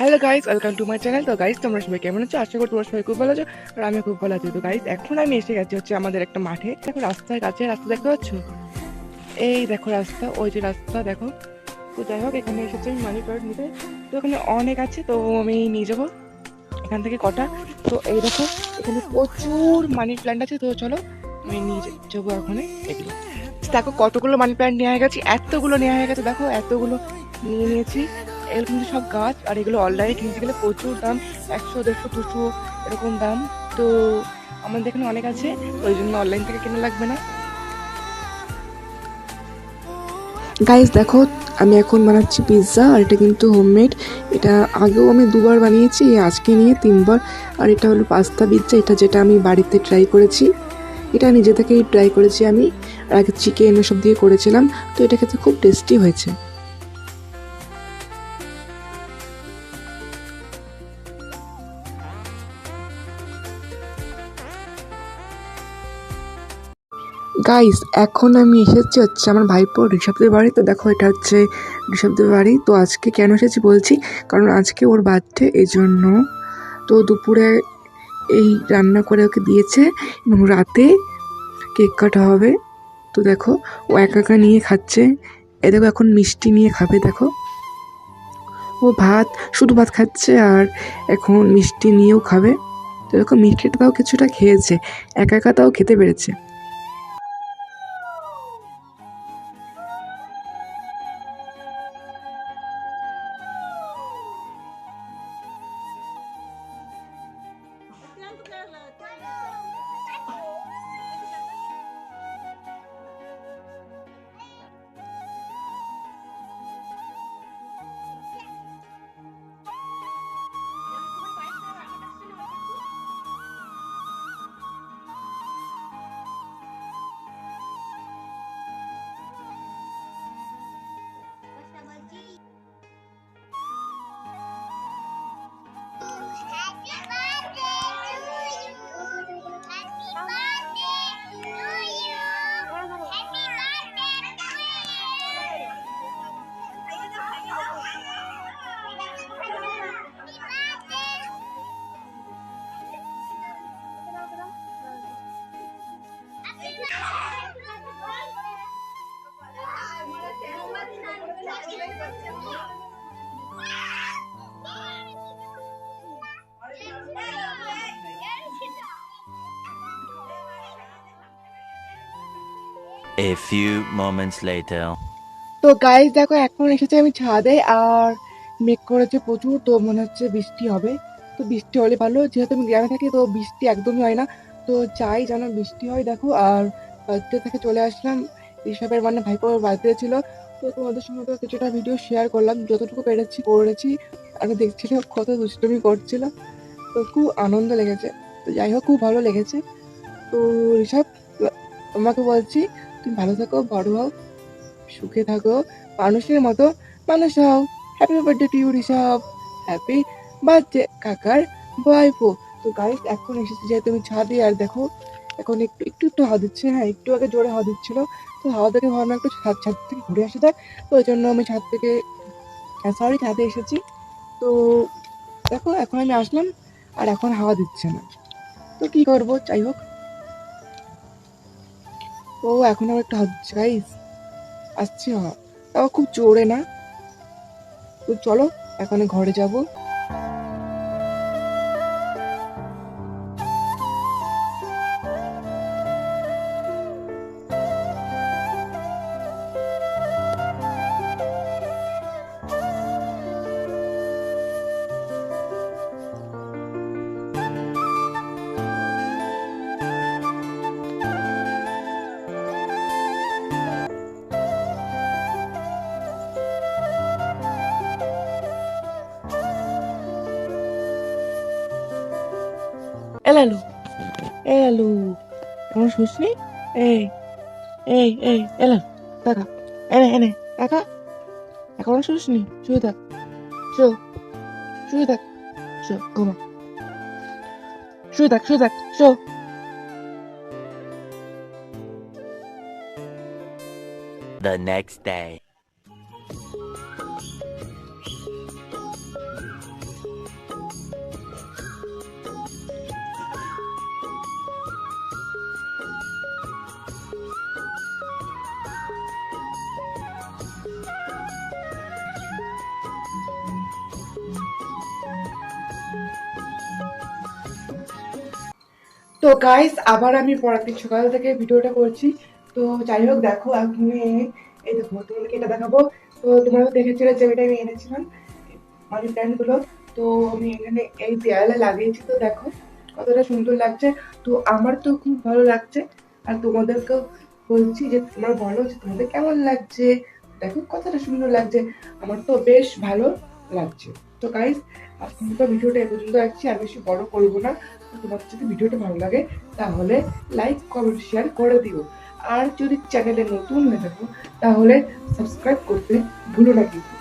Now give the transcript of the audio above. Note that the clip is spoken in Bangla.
Hello guys welcome to my channel তো গাইস তোমরা সবাই কেমন আছো? আশা করি তোমরা সবাই খুব ভালো আছো আর আমি খুব ভালো আছি। তো গাইস এখন আমি এসে গেছি হচ্ছে আমাদের একটা মাঠে। দেখো রাস্তার কাছে, রাস্তা দেখতে পাচ্ছ? এই দেখো রাস্তা, ওই যে রাস্তা, দেখো। তো যাই হোক, এখানে এসেছি আমি মানি প্লান্ট নিতে। তো এখানে অনেক আছে, তো আমি নিয়ে যাব এখান থেকে কটা। তো এই দেখো, এখানে প্রচুর মানি প্ল্যান্ট আছে, তো চলো আমি নিয়ে যাব ওখানে এগুলো। দেখো কতগুলো মানি প্ল্যান্ট নেওয়া হয়ে গেছে, এতগুলো নেওয়া হয়ে গেছে, দেখো, এতগুলো নিয়ে নিয়েছি। এগুলো কিন্তু সব গাছ, আর এগুলো অনলাইনে কিনতে গেলে প্রচুর দাম, একশো, দেড়শো, দুশো, এরকম দাম। তো আমাদের এখানে অনেক আছে ওই জন্য অনলাইন থেকে কেনা লাগবে না। গাইস দেখো, আমি এখন বানাচ্ছি পিৎজা আর এটা কিন্তু হোমমেড এটা আগেও আমি দুবার বানিয়েছি আজকে নিয়ে তিনবার। আর এটা হলো পাস্তা পিৎজা এটা যেটা আমি বাড়িতে ট্রাই করেছি। এটা নিজে থেকেই ট্রাই করেছি আমি, আর আগে চিকেন এসব দিয়ে করেছিলাম। তো এটা খেতে খুব টেস্টি হয়েছে। গাইস এখন আমি এসেছি হচ্ছে আমার ভাইপো ঋষভদের বাড়ি। তো দেখো, এটা হচ্ছে ঋষভদের বাড়ি। তো আজকে কেন এসেছি বলছি? কারণ আজকে ওর বার্থডে এই জন্য তো দুপুরে এই রান্না করে ওকে দিয়েছে। এবং রাতে কেক কাটা হবে। তো দেখো, ও একা একা নিয়ে খাচ্ছে। এ দেখো, এখন মিষ্টি নিয়ে খাবে, দেখো। ও ভাত, শুধু ভাত খাচ্ছে আর এখন মিষ্টি নিয়েও খাবে। তো দেখো মিষ্টিটাও কিছুটা খেয়েছে। একা একা তাও খেতে পেরেছে। A few moments later. তো গাইস দেখো, এখন এসেছে আমি ছাদে আর মেঘ করেছে প্রচুর, তো মনে হচ্ছে বৃষ্টি হবে। তো বৃষ্টি হলে ভালো, যেহেতু আমি গ্রামে থাকি, তো বৃষ্টি একদমই হয় না। তো চাই যেন বৃষ্টি হয়, দেখো, আর বার্থডে থেকে চলে আসলাম। ঋষভের মানে ভাইপোর বার্থডে ছিল। তো তোমাদের সঙ্গে তো কিছুটা ভিডিও শেয়ার করলাম, যতটুকু পেরেছি করেছি। আমি দেখছিলাম কত দুষ্টুমি করছিল তো খুব আনন্দ লেগেছে। তো যাই হোক, খুব ভালো লেগেছে। তো ঋষভ, তোমাকে বলছি, তুমি ভালো থাকো, বড় হও, সুখে থাকো, মানুষের মতো মানুষ হও। Happy birthday to you Rishabh. Happy birthday কাকার বয়ফো তো গাইস এখন এসেছি যে তুমি ছাদে, আর দেখো এখন একটু একটু একটু হাওয়া দিচ্ছে হ্যাঁ একটু আগে জোরে হাওয়া দিচ্ছিল, তো হাওয়া থেকে ভাবলাম একটু ছাদ ছাদ থেকে ঘুরে আসা যাক। তো ওই জন্য আমি ছাদ থেকে সরি ছাদে এসেছি। তো দেখো, এখন আমি আসলাম, আর এখন হাওয়া দিচ্ছে না। তো কি করব? যাই হোক। ও এখন আবার একটু হাওয়া দিচ্ছে গাইস আসছে হাওয়া। তাও খুব জোরে না। তো চলো, এখন ঘরে যাব। এলালু এলালু এখন শুসনি এই এই এই এলালু কাকা এনে এনে কাকা এখনো শুসনি শুয়ে থাক শো শুয়ে থাক শো ঘুমা শুয়ে থাক শুয়ে থাক শো The next day. তো গাইস আবার আমি পরের সকাল থেকে ভিডিওটা করছি। তো যাই হোক, দেখো আমি এই দেখো তোমাদেরকে এটা দেখাবো। তো তোমরা দেখেছিলে যে এটা আমি এনেছিলাম মানি প্ল্যান্টগুলো তো আমি এখানে এই দেয়ালে লাগিয়েছি, তো দেখো কতটা সুন্দর লাগছে। তো আমার তো খুব ভালো লাগছে। আর তোমাদেরকেও বলছি যে তোমরা বলো যে তোমাদের কেমন লাগছে? দেখো কতটা সুন্দর লাগছে। আমার তো বেশ ভালো লাগছে। তো গাইস আজকে ভিডিওটা এ পর্যন্ত রাখছি। আর বেশি বড় করব না। তোমাদের যদি ভিডিওটা ভালো লাগে, তাহলে লাইক কমেন্ট শেয়ার করে দিও। আর যদি চ্যানেলে নতুন হয়ে থাকো, তাহলে সাবস্ক্রাইব করতে ভুলো না কিন্তু।